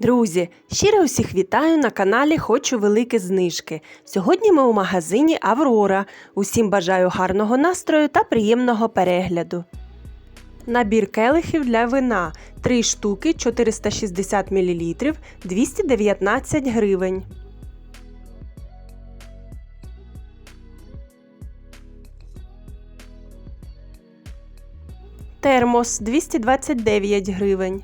Друзі, щиро усіх вітаю на каналі Хочу великі знижки. Сьогодні ми у магазині Аврора. Усім бажаю гарного настрою та приємного перегляду. Набір келихів для вина 3 штуки 460 мл 219 гривень. Термос 229 гривень.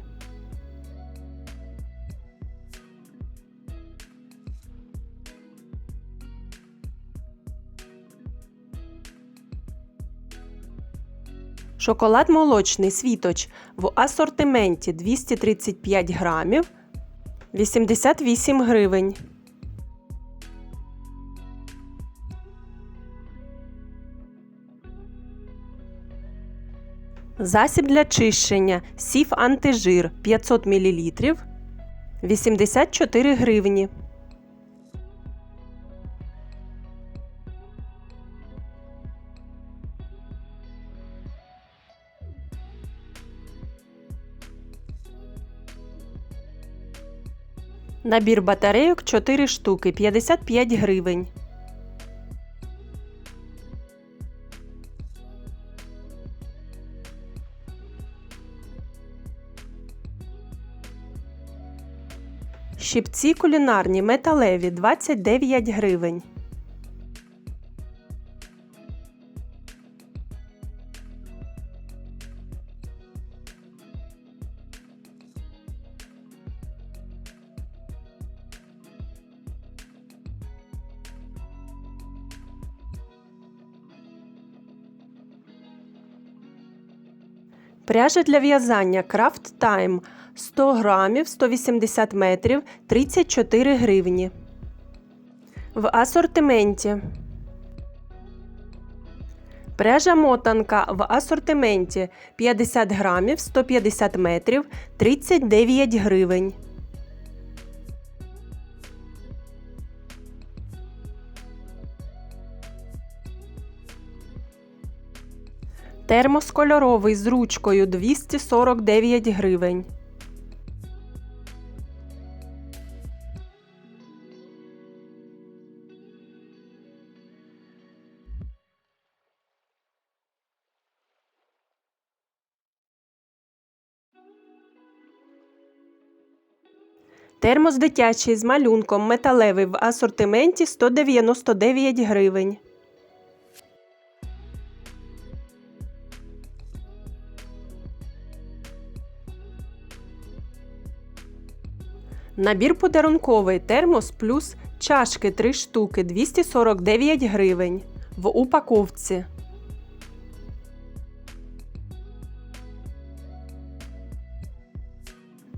Шоколад молочний світоч в асортименті 235 грамів 88 гривень. Засіб для чищення Сіф антижир 500 мл 84 гривні. Набір батарейок 4 штуки 55 гривень. Щипці кулінарні металеві 29 гривень. Пряжа для в'язання Craft Time 100 грамів 180 метрів 34 гривні. В асортименті. Пряжа мотанка в асортименті 50 грамів 150 метрів 39 гривень. Термос кольоровий з ручкою 249 гривень. Термос дитячий з малюнком металевий в асортименті 199 гривень. Набір подарунковий термос плюс чашки 3 штуки 249 гривень в упаковці.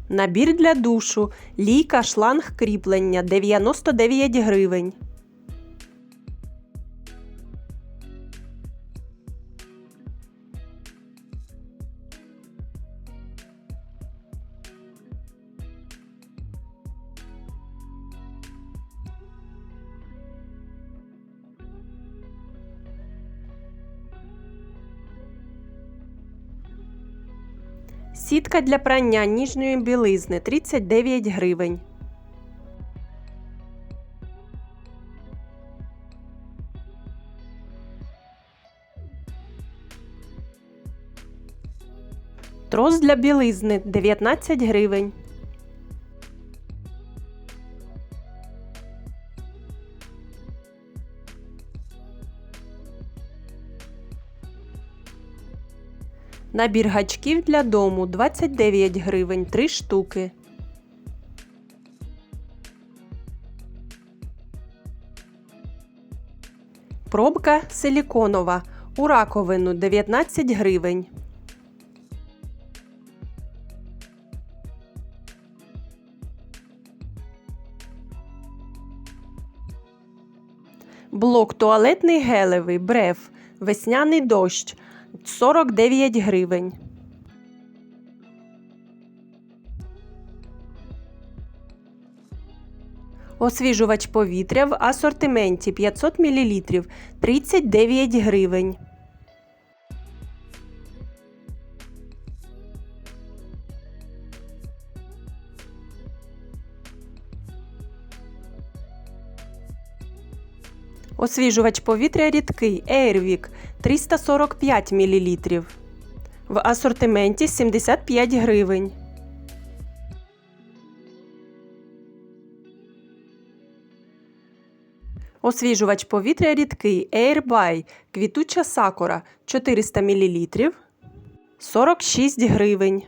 Набір для душу. Лійка шланг кріплення 99 гривень. Сітка для прання ніжної білизни 39 гривень. Трос для білизни 19 гривень. Набір гачків для дому 29 гривень 3 штуки. Пробка силіконова у раковину 19 гривень. Блок туалетний гелевий бреф. Весняний дощ 49 гривень. Освіжувач повітря в асортименті 500 мл 39 гривень. Освіжувач повітря рідкий Airwick 345 мл. В асортименті 75 гривень. Освіжувач повітря рідкий Airby квітуча сакура 400 мл 46 гривень.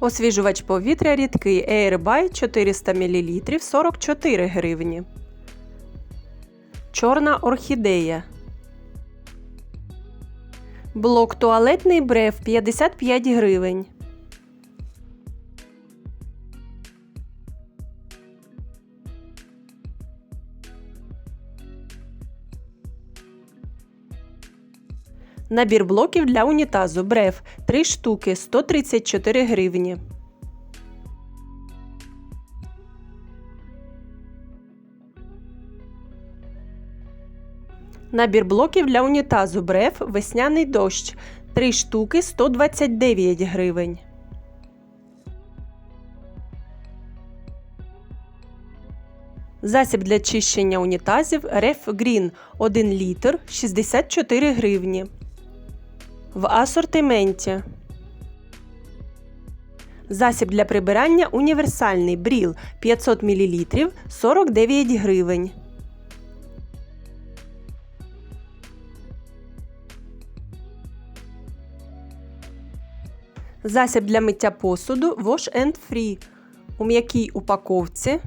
Освіжувач повітря рідкий Airby 400 мл 44 гривні. Чорна орхідея. Блок туалетний брев 55 гривень. Набір блоків для унітазу брев 3 штуки 134 гривні. Набір блоків для унітазу брев весняний дощ 3 штуки 129 гривень. Засіб для чищення унітазів Реф Green 1 літр 64 гривні. В асортименті. Засіб для прибирання універсальний бріл 500 мл 49 гривень. Засіб для миття посуду Wash and Free у м'якій упаковці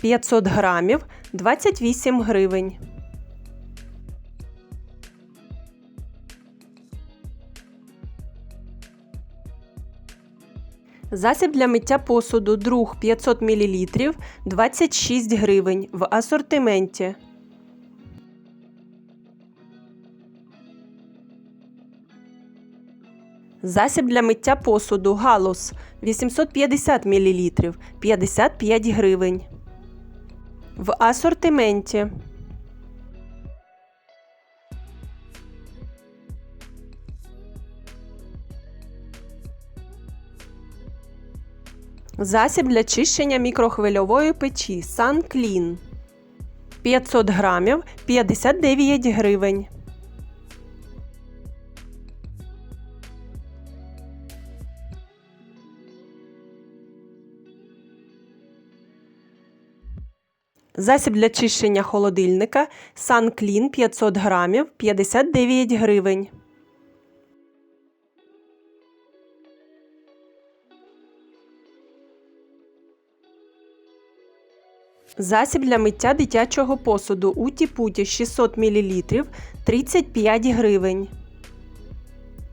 500 грамів 28 гривень. Засіб для миття посуду друг 500 мл 26 гривень в асортименті. Засіб для миття посуду Галус 850 мл 55 гривень. В асортименті. Засіб для чищення мікрохвильової печі SunClean 500 грамів 59 гривень. Засіб для чищення холодильника SunClean 500 грамів 59 гривень. Засіб для миття дитячого посуду Уті Путі 600 мл 35 гривень.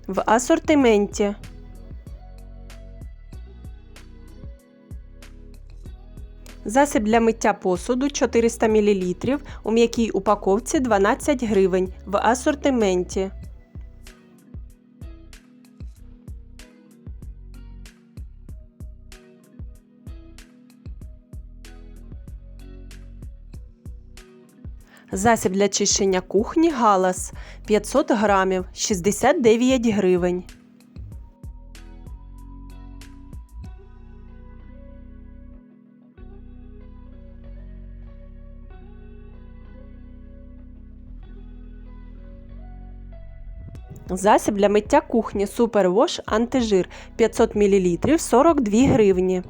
В асортименті. Засіб для миття посуду 400 мл у м'якій упаковці 12 гривень в асортименті. Засіб для чищення кухні Галас 500 грамів 69 гривень. Засіб для миття кухні Супервош антижир 500 мл 42 гривні.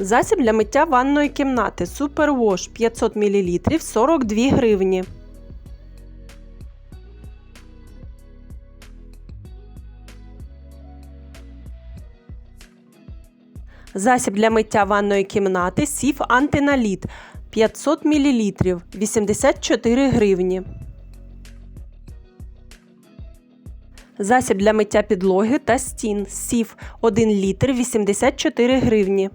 Засіб для миття ванної кімнати Супервош 500 мл 42 гривні. Засіб для миття ванної кімнати Сіф антиналіт 500 мл 84 гривні. Засіб для миття підлоги та стін Сіф 1 літр 84 гривні.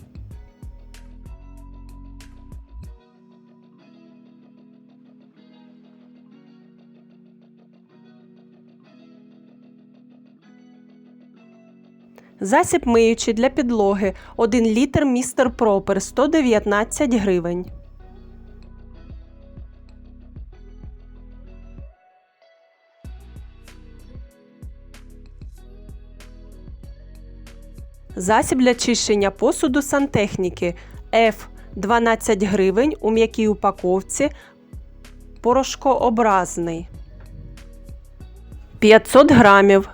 Засіб миючий для підлоги 1 літр містер Пропер 119 гривень. Засіб для чищення посуду сантехніки F 12 гривень у м'якій упаковці. Порошкообразний. 500 грамів.